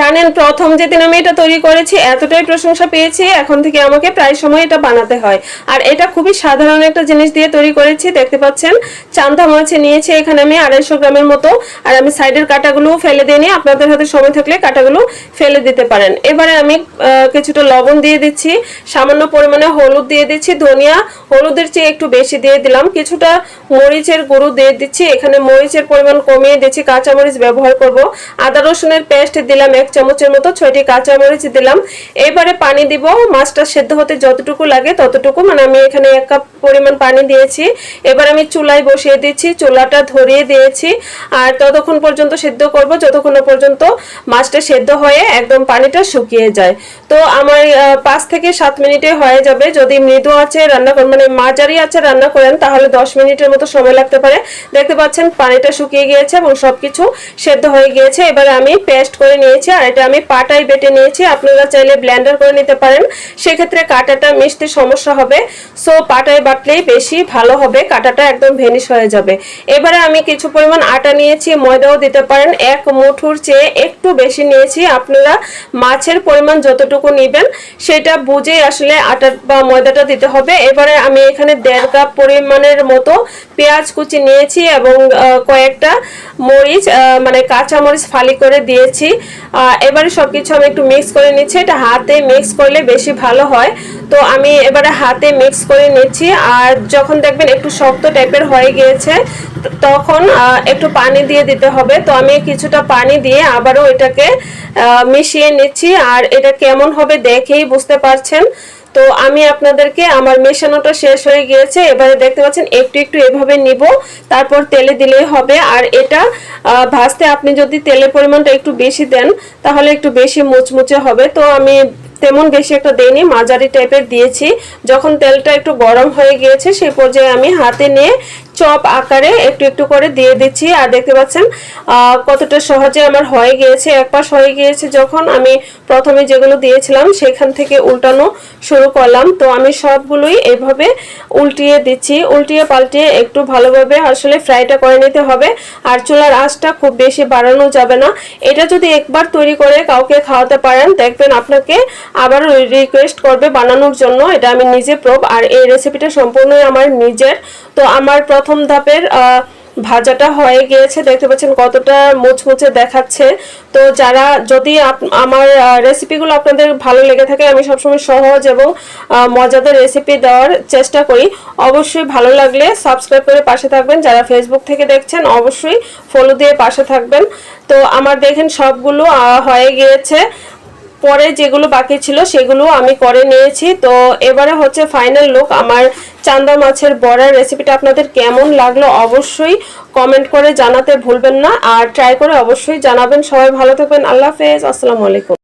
জানেন, প্রথম যেদিন আমি এটা তৈরি করেছি, এতটাই প্রশংসা পেয়েছি, এখন থেকে আমাকে প্রায় সময় এটা বানাতে হয়। আর এটা খুবই সাধারণ একটা জিনিস দিয়ে তৈরি করেছি, দেখতে পাচ্ছেন, চান্দা মাছে নিয়েছি, এখানে আমি আড়াইশো গ্রামের মতো। আর আমি সাইডের কাটাগুলো ফেলে দিইনি, আপনাদের হাতে সময় থাকলে কাটাগুলো ফেলে দিতে পারেন। এবারে আমি কিছুটা লবণ দিয়ে দিচ্ছি, সামান্য পরিমাণে হলুদ দিয়ে দিচ্ছি, ধনিয়া হলুদের চেয়ে একটু বেশি দিয়ে দিলাম, কিছুটা মরিচের গুঁড়ো দিয়ে দিচ্ছি, এখানে মরিচের পরিমাণ কমিয়ে দিচ্ছি, কাঁচামরিচ ব্যবহার করব। আদা রসুনের পেস্ট দিলাম এক চামচের মতো ছয়টি কাঁচামরিচ দিলাম। এবারে পানি দিব, মাছটা সেদ্ধ হতে যতটুকু লাগে ততটুকু। মানে আমি এখানে এক কাপ পরিমাণ পানি দিয়েছি। এবার আমি চুলায় বসিয়ে দিচ্ছি, চুলাটা ধরিয়ে দিয়েছি। আর ততক্ষণ পর্যন্ত সেদ্ধ করব, যতক্ষণ পর্যন্ত মাছটা সেদ্ধ হয়ে একদম পানিটা শুকিয়ে যায়। তো আমার পাঁচ থেকে সাত মিনিটে হয়ে যাবে। যদি মৃদু আছে রান্না করেন মানে মাঝারি আছে রান্না করেন, তাহলে দশ মিনিটের মতো সময় লাগতে পারে। দেখতে পাচ্ছেন পানিটা শুকিয়ে গিয়েছে এবং সবকিছু সেদ্ধ হয়ে গিয়েছে। এবার আমি পেস্ট করে নিয়েছি। আর এটা আমি পাটায় বেটে নিয়েছি। আপনারা চাইলে ব্লেন্ডার করে নিতে পারেন। সেক্ষেত্রে কাটাটা মিশতে সমস্যা হবে। সো পাটায় বাটলেই বেশি ভালো হবে। কাটাটা একদম ভেনিশ হয়ে যাবে। এবারে আমি কিছু পরিমাণ আটা নিয়েছি, ময়দাও দিতে পারেন। এক মুঠুর চেয়ে একটু বেশি নিয়েছি। আপনারা মাছের পরিমাণ যতটুকু নেবেন, সেটা বুঝে আসলে আটা বা ময়দাটা দিতে হবে। এবারে আমি এখানে দেড় কাপ পরিমাণের মতো পেঁয়াজ কুচি নিয়েছি এবং কয়েকটা মরিচ মানে কাঁচা মরিচ ফালি করে দিয়েছি। আহ, সব কিছু আমি একটু মিক্স করে নিচ্ছি। এটা হাতে মিক্স করলে বেশি ভালো হয়। তো আমি এবারে হাতে মিক্স করে নিচ্ছি। আর যখন দেখবেন একটু শক্ত টাইপের হয়ে গিয়েছে তখন একটু পানি দিয়ে দিতে হবে। তো আমি কিছুটা পানি দিয়ে আবারও এটাকে মিশিয়ে নিচ্ছি। আর এটা কেমন হবে দেখেই বুঝতে পারছেন। তো আমি আপনাদেরকে আমার মেশানোটা শেষ হয়ে গিয়েছে। এবারে দেখতে পাচ্ছেন, একটু একটু এভাবে নিব, তারপর তেলে দিলেই হবে। আর এটা ভাজতে আপনি যদি তেলের পরিমাণটা একটু বেশি দেন, তাহলে একটু বেশি মুচমুচে হবে। তো আমি তেমন বেশি একটা দেইনি, মাঝারি টাইপের দিয়েছি। যখন তেলটা একটু গরম হয়ে গিয়েছে সেই পর্যায়ে আমি হাতে নিয়ে চপ আকারে একটু একটু করে দিয়ে দিচ্ছি। আর দেখতে পাচ্ছেন কতটা সহজে আমার হয়ে গিয়েছে, এক পাশ হয়ে গিয়েছে যখন আমি প্রথমে যেগুলো দিয়েছিলাম সেখান থেকে উল্টানো শুরু করলাম। তো আমি সবগুলোই এভাবে উল্টিয়ে দিচ্ছি, উল্টিয়ে পাল্টিয়ে একটু ভালোভাবে আসলে ফ্রাইটা করে নিতে হবে। আর চুলার আঁচটা খুব বেশি বাড়ানো যাবে না। এটা যদি একবার তৈরি করে কাউকে খাওয়াতে পারেন, দেখবেন আপনাকে আবার রিকোয়েস্ট করবে বানানোর জন্য। এটা আমি নিজে প্রব আর এই রেসিপিটা সম্পূর্ণই আমার নিজের তো আমার প্রথম ধাপের ভাজাটা হয়ে গিয়েছে। দেখতে পাচ্ছেন কতটা মুচমুচে দেখাচ্ছে। তো যারা যদি আমার রেসিপিগুলো আপনাদের ভালো লেগে থাকে, আমি সবসময় সহজ এবং মজাদার রেসিপি দেওয়ার চেষ্টা করি। অবশ্যই ভালো লাগলে সাবস্ক্রাইব করে পাশে থাকবেন। যারা ফেসবুক থেকে দেখছেন, অবশ্যই ফলো দিয়ে পাশে থাকবেন। তো আমার দেখেন সবগুলো হয়ে গিয়েছে। পরে যেগুলো বাকি ছিল সেগুলো আমি করে নিয়েছি। তো এবারে হচ্ছে ফাইনাল লুক আমার চান্দা মাছের বড়ার রেসিপিটা আপনাদের কেমন লাগল অবশ্যই কমেন্ট করে জানাতে ভুলবেন না। আর ট্রাই করে অবশ্যই জানাবেন। সবাই ভালো থাকবেন। আল্লাহ হাফেজ। আসসালামু আলাইকুম।